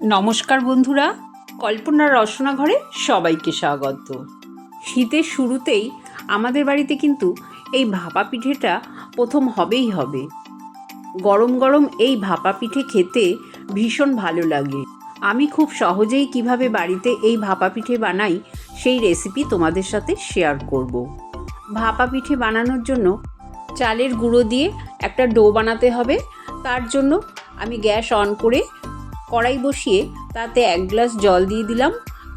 নমস্কার বন্ধুরা কল্পনার রসনা ঘরে সবাইকে স্বাগত। শীতের শুরুতেই আমাদের বাড়িতে কিন্তু এই ভাপা পিঠেটা প্রথম হবেই হবে। গরম গরম এই ভাপা পিঠে খেতে ভীষণ ভালো লাগে। আমি খুব সহজেই কীভাবে বাড়িতে এই ভাপা পিঠে বানাই সেই রেসিপি তোমাদের সাথে শেয়ার করব। ভাপা পিঠে বানানোর জন্য চালের গুঁড়ো দিয়ে একটা ডো বানাতে হবে। তার জন্য আমি গ্যাস অন করে কড়াই বসিয়ে তাতে এক গ্লাস জল দিয়ে দিলাম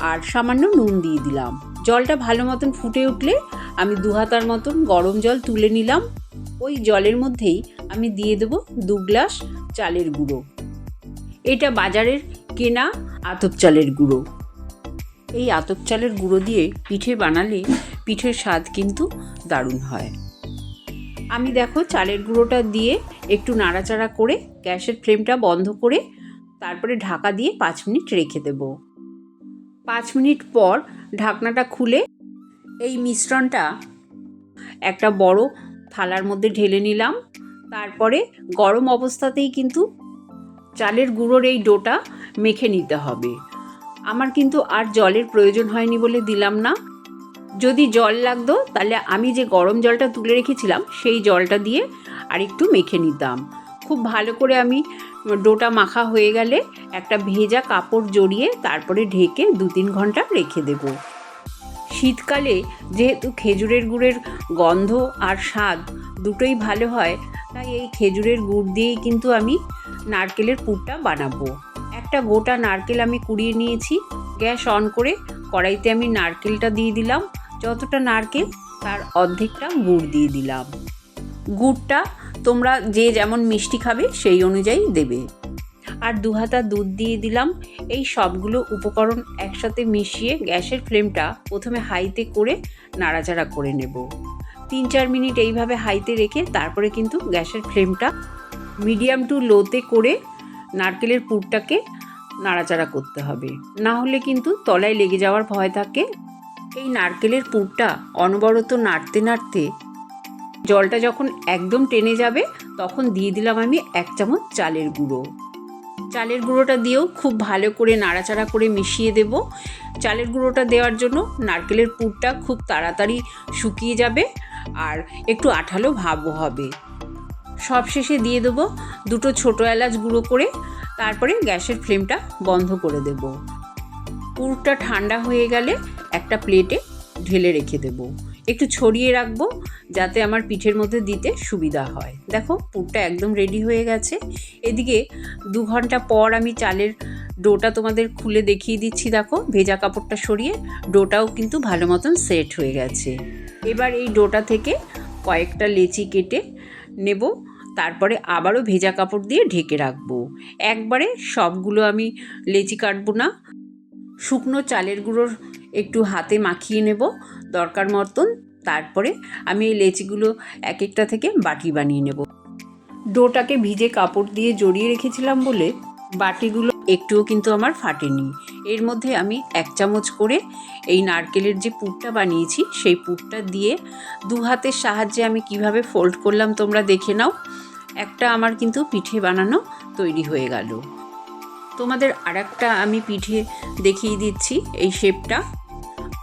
আর সামান্য নুন দিয়ে দিলাম। জলটা ভালো মতন ফুটে উঠলে আমি দু হাতার মতন গরম জল তুলে নিলাম। ওই জলের মধ্যেই আমি দিয়ে দেবো দু গ্লাস চালের গুঁড়ো। এটা বাজারের কেনা আতপ চালের গুঁড়ো। এই আতপ চালের গুঁড়ো দিয়ে পিঠে বানালে পিঠের স্বাদ কিন্তু দারুণ হয়। আমি দেখো চালের গুঁড়োটা দিয়ে একটু নাড়াচাড়া করে গ্যাসের ফ্লেমটা বন্ধ করে তারপরে ঢাকা দিয়ে পাঁচ মিনিট রেখে দেব। পাঁচ মিনিট পর ঢাকনাটা খুলে এই মিশ্রণটা একটা বড় থালার মধ্যে ঢেলে নিলাম। তারপরে গরম অবস্থাতেই কিন্তু চালের গুঁড়োর এই ডোটা মেখে নিতে হবে। আমার কিন্তু আর জলের প্রয়োজন হয়নি বলে দিলাম না। যদি জল লাগতো তাহলে আমি যে গরম জলটা তুলে রেখেছিলাম সেই জলটা দিয়ে আর একটু মেখে নিতাম। খুব ভালো করে আমি ডোটা মাখা হয়ে গেলে একটা ভেজা কাপড় জড়িয়ে তারপরে ঢেকে দু তিন ঘণ্টা রেখে দেব। শীতকালে যেহেতু খেজুরের গুড়ের গন্ধ আর স্বাদ দুটোই ভালো হয়, তাই এই খেজুরের গুড় দিয়েই কিন্তু আমি নারকেলের পুরটা বানাবো। একটা গোটা নারকেল আমি কুড়িয়ে নিয়েছি, গ্যাস অন করে কড়াইতে আমি নারকেলটা দিয়ে দিলাম। যতটা নারকেল তার অর্ধেকটা গুড় দিয়ে দিলাম। গুড়টা তোমরা যে যেমন মিষ্টি খাবে, সেই অনুযায়ী দেবে। আর দু হাতা দুধ দিয়ে দিলাম। এই সবগুলো উপকরণ একসাথে মিশিয়ে গ্যাসের ফ্লেমটা প্রথমে হাইতে করে নাড়াচাড়া করে নেব। তিন চার মিনিট এইভাবে হাইতে রেখে তারপরে কিন্তু গ্যাসের ফ্লেমটা মিডিয়াম টু লোতে করে নারকেলের পুরটাকে নাড়াচাড়া করতে হবে। না হলে কিন্তু তলায় লেগে যাওয়ার ভয় থাকে। এই নারকেলের পুরটা অনবরত নাড়তে নাড়তে জলটা যখন একদম টেনে যাবে, তখন দিয়ে দিলাম আমি এক চামচ চালের গুঁড়ো। চালের গুঁড়োটা দিয়েও খুব ভালো করে নাড়াচাড়া করে মিশিয়ে দেব। চালের গুঁড়োটা দেওয়ার জন্য নারকেলের পুরটা খুব তাড়াতাড়ি শুকিয়ে যাবে আর একটু আঠালো ভাবও হবে। সবশেষে দিয়ে দেবো দুটো ছোটো এলাচ গুঁড়ো করে, তারপরে গ্যাসের ফ্লেমটা বন্ধ করে দেব। পুরটা ঠান্ডা হয়ে গেলে একটা প্লেটে ঢেলে রেখে দেবো। একটু ছড়িয়ে রাখব যাতে আমার পিঠের মধ্যে দিতে সুবিধা হয়। দেখো, পুরটা একদম রেডি হয়ে গেছে। এদিকে দু ঘণ্টা পর আমি চালের ডোটা তোমাদের খুলে দেখিয়ে দিচ্ছি, দেখো, ভেজা কাপড়টা সরিয়ে। ডোটাও কিন্তু ভালো মতন সেট হয়ে গেছে। এবার এই ডোটা থেকে কয়েকটা লেচি কেটে নেব। তারপরে আবারও ভেজা কাপড় দিয়ে ঢেকে রাখব। একবারে সবগুলো আমি লেচি কাটবো না। শুকনো চালের গুঁড়োর একটু হাতে মাখিয়ে নেব। দরকার মতন তারপরে আমি এই লেচিগুলো এক একটা থেকে বাটি বানিয়ে নেব। ডোটাকে ভিজে কাপড় দিয়ে জড়িয়ে রেখেছিলাম বলে বাটিগুলো একটুও কিন্তু আমার ফাটেনি। এর মধ্যে আমি এক চামচ করে এই নারকেলের যে পুরটা বানিয়েছি, সেই পুরটা দিয়ে দু হাতের সাহায্যে আমি কীভাবে ফোল্ড করলাম তোমরা দেখে নাও। একটা আমার কিন্তু পিঠে বানানো তৈরি হয়ে গেল। তোমাদের আর একটা আমি পিঠে দেখিয়ে দিচ্ছি এই শেপটা।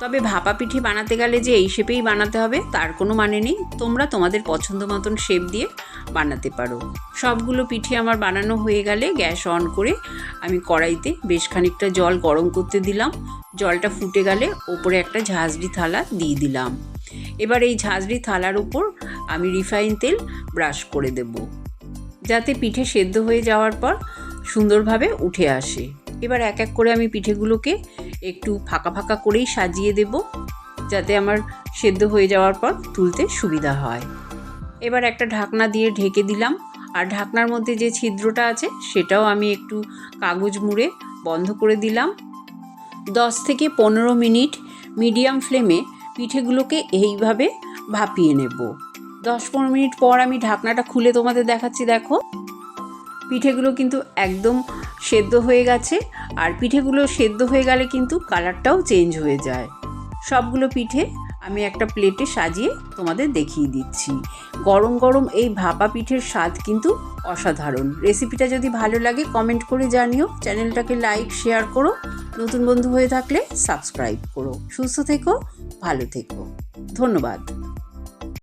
তবে ভাপা পিঠে বানাতে গেলে যে এই শেপেই বানাতে হবে, তার কোনো মানে নেই। তোমরা তোমাদের পছন্দ মতন শেপ দিয়ে বানাতে পারো। সবগুলো পিঠে আমার বানানো হয়ে গেলে গ্যাস অন করে আমি কড়াইতে বেশ খানিকটা জল গরম করতে দিলাম। জলটা ফুটে গেলে ওপরে একটা ঝাঁঝরি থালা দিয়ে দিলাম। এবার এই ঝাঁঝরি থালার উপর আমি রিফাইন তেল ব্রাশ করে দেব। যাতে পিঠে সেদ্ধ হয়ে যাওয়ার পর সুন্দরভাবে উঠে আসে। এবার এক এক করে আমি পিঠেগুলোকে একটু ফাঁকা ফাঁকা করেই সাজিয়ে দেব, যাতে আমার সেদ্ধ হয়ে যাওয়ার পর তুলতে সুবিধা হয়। এবার একটা ঢাকনা দিয়ে ঢেকে দিলাম, আর ঢাকনার মধ্যে যে ছিদ্রটা আছে সেটাও আমি একটু কাগজ মুড়ে বন্ধ করে দিলাম। দশ থেকে পনেরো মিনিট মিডিয়াম ফ্লেমে পিঠেগুলোকে এইভাবে ভাপিয়ে নেব। দশ পনেরো মিনিট পর আমি ঢাকনাটা খুলে তোমাদের দেখাচ্ছি, দেখো। পিঠেগুলো কিন্তু একদম সেদ্ধ হয়ে গেছে আর পিঠেগুলো সেদ্ধ হয়ে গেলে কিন্তু কালারটাও চেঞ্জ হয়ে যায়। সবগুলো পিঠে আমি একটা প্লেটে সাজিয়ে তোমাদের দেখিয়ে দিচ্ছি। গরম গরম এই ভাপা পিঠের স্বাদ কিন্তু অসাধারণ। রেসিপিটা যদি ভালো লাগে, কমেন্ট করে জানিও। চ্যানেলটাকে লাইক, শেয়ার করো। নতুন বন্ধু হয়ে থাকলে সাবস্ক্রাইব করো। সুস্থ থেকো, ভালো থেকো। ধন্যবাদ।